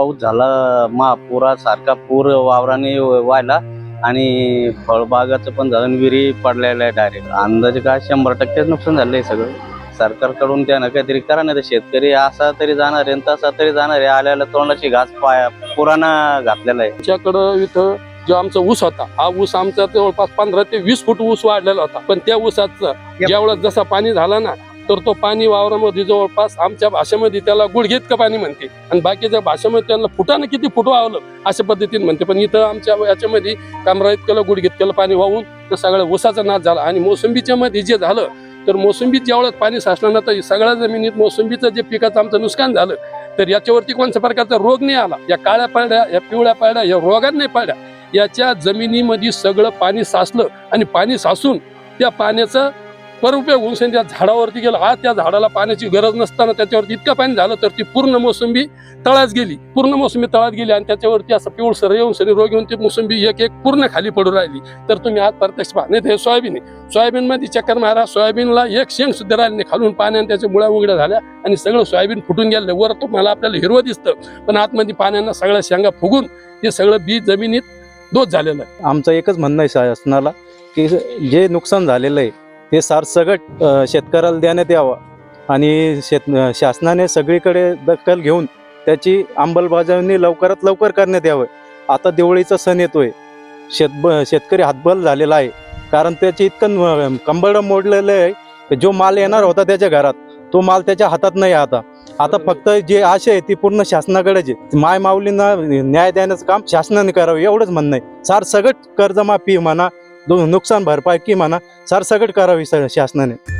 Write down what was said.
पाऊस झाला महापुरासारखा पूर वावराने व्हायला आणि फळबागाचं पण झालं विहिरी पडलेलं आहे डायरेक्ट अंदाजे काय शंभर टक्केच नुकसान झालं आहे सगळं. सरकारकडून त्यानं काहीतरी करा नाही तर शेतकरी असा तरी जाणार आहे तसा तरी जाणार आहे. आल्याला तोंडाची घास पाया पुराणा घातलेला आहे. आमच्याकडं इथं जो आमचा ऊस होता हा ऊस आमचा जवळपास पंधरा ते वीस फूट ऊस वाढलेला होता. पण त्या ऊसाचं ज्यावेळेस जसा पाणी झाला ना तर तो पाणी वावरामध्ये जवळपास आमच्या भाषेमध्ये त्याला गुडघेतकं पाणी म्हणते. आणि बाकीच्या भाषेमध्ये त्यांना फुटानं किती फुट वावलं अशा पद्धतीने म्हणते. पण इथं आमच्या याच्यामध्ये कामराईत केलं गुडघेत केलं पाणी वाहून तर सगळ्या उसाचा नाश झाला. आणि मोसंबीच्या मध्ये जे झालं तर मोसंबीत ज्यावेळेस पाणी साचलं ना तर सगळ्या जमिनीत मोसंबीचं जे पिकाचं आमचं नुकसान झालं. तर याच्यावरती कोणत्या प्रकारचा रोग नाही आला. या काळ्या पाड्या या पिवळ्या पाड्या या रोगात नाही पाड्या याच्या जमिनीमध्ये सगळं पाणी साचलं. आणि पाणी साचून त्या पाण्याचं पर उपयोग होऊन सनी त्या झाडावरती गेलं. आज त्या झाडाला पाण्याची गरज नसताना त्याच्यावरती इतकं पाणी झालं तर ती पूर्ण मोसंबी तळात गेली. पूर्ण मोसंबी तळात गेली आणि त्याच्यावरती असं पिवळसर येऊन सरी रोग येऊन ती मोसंबी एक एक पूर्ण खाली पडू राहिली. तर तुम्ही आज प्रत्यक्ष पहा. नाही हे सोयाबीन आहे सोयाबीनमध्ये चक्कर मारा. सोयाबीनला एक शेंग सुद्धा राहिली नाही. खालून पाण्याने त्याच्या मुळ्या उघड्या झाल्या आणि सगळं सोयाबीन फुटून गेलं. वर तुम्हाला आपल्याला हिरवं दिसतं. पण आतमध्ये पाण्यानं सगळ्या शेंगा फुगून ते सगळं बी जमिनीत दोष झालेलं आहे. आमचं एकच म्हणणं आहे शासनाला की जे नुकसान झालेलं आहे ते सारसगट शेतकऱ्याला देण्यात यावं आणि शेत शासनाने सगळीकडे दखल घेऊन त्याची अंमलबजावणी लवकरात लवकर करण्यात यावं. आता दिवाळीचा सण येतोय. शेत शेतकरी हातबल झालेला आहे. कारण त्याचे इतकं कंबरडं मोडलेलं आहे की जो माल येणार होता त्याच्या घरात तो माल त्याच्या हातात नाही आता. आता फक्त जे आशा आहे ती पूर्ण शासनाकडेच आहे. माय माऊलींना न्याय देण्याचं काम शासनाने करावं एवढंच म्हणणं आहे. सार सगट कर्जमाफी म्हणा नुकसान भरपाई की म्हणा सार करावी शासनाने.